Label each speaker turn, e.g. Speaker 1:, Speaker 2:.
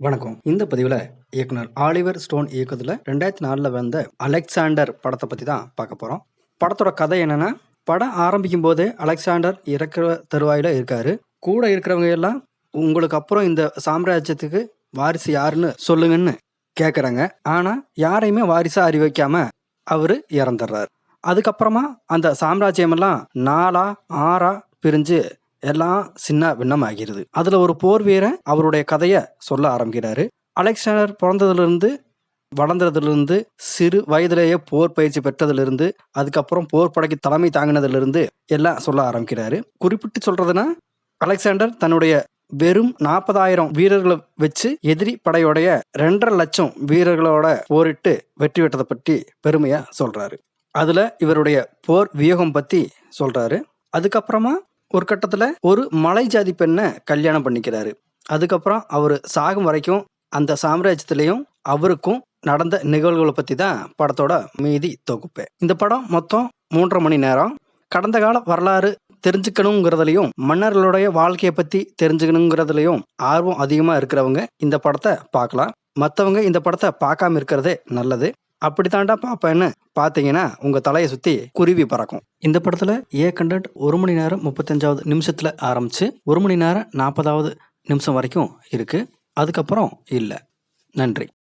Speaker 1: வணக்கம். இந்த பதிவில் இயக்குனர் ஆலிவர் ஸ்டோன் இயக்கத்தில் ரெண்டாயிரத்தி நாலில் வந்த அலெக்சாண்டர் படத்தை பற்றி தான் பார்க்க போகிறோம் படத்தோட கதை என்னென்னா படம் ஆரம்பிக்கும் போதே அலெக்சாண்டர் இறக்குற தருவாயில் இருக்கார். கூட இருக்கிறவங்க எல்லாம் உங்களுக்கு அப்புறம் இந்த சாம்ராஜ்யத்துக்கு வாரிசு யாருன்னு சொல்லுங்கன்னு கேட்குறாங்க ஆனால் யாரையுமே வாரிசாக அறிவிக்காம அவர் இறந்துடுறாரு. அதுக்கப்புறமா அந்த சாம்ராஜ்யமெல்லாம் நாலா ஆறா பிரிஞ்சு எல்லாம் சின்ன பின்னமாகிறது அதில் ஒரு போர் வீரன் அவருடைய கதையை சொல்ல ஆரம்பிக்கிறாரு. அலெக்சாண்டர் பிறந்ததுலேருந்து வளர்ந்ததுலேருந்து சிறு வயதிலேயே போர் பயிற்சி பெற்றதுலேருந்து அதுக்கப்புறம் போர் படைக்கு தலைமை தாங்கினதுலேருந்து எல்லாம் சொல்ல ஆரம்பிக்கிறாரு. குறிப்பிட்டு சொல்றதுன்னா அலெக்சாண்டர் தன்னுடைய வெறும் நாற்பதாயிரம் வீரர்களை வச்சு எதிரி படையோடைய ரெண்டரை லட்சம் வீரர்களோட போரிட்டு வெற்றி பெற்றதை பற்றி பெருமையா சொல்றாரு. அதுல இவருடைய போர் வியூகம் பத்தி சொல்றாரு. அதுக்கப்புறமா ஒரு கட்டத்துல ஒரு மலை ஜாதி பெண்ணை கல்யாணம் பண்ணிக்கிறாரு. அதுக்கப்புறம் அவர் சாகும் வரைக்கும் அந்த சாம்ராஜ்யத்திலையும் அவருக்கும் நடந்த நிகழ்வுகளை பத்தி தான் படத்தோட மீதி தொகுப்பு. இந்த படம் மொத்தம் மூன்றரை மணி நேரம். கடந்த கால வரலாறு தெரிஞ்சுக்கணுங்கிறதுலையும் மன்னர்களுடைய வாழ்க்கையை பத்தி தெரிஞ்சுக்கணுங்கிறதுலையும் ஆர்வம் அதிகமா இருக்கிறவங்க இந்த படத்தை பார்க்கலாம். மற்றவங்க இந்த படத்தை பார்க்காம இருக்கிறதே நல்லது. அப்படித்தாண்டா பார்ப்பேன்னு பார்த்தீங்கன்னா உங்கள் தலையை சுற்றி குருவி பறக்கும். இந்த படத்தில் ஏ கண்டென்ட் ஒரு மணி நேரம் முப்பத்தஞ்சாவது நிமிஷத்தில் ஆரம்பித்து ஒரு மணி நேரம் நாற்பதாவது நிமிஷம் வரைக்கும் இருக்குது அதுக்கப்புறம் இல்லை. நன்றி.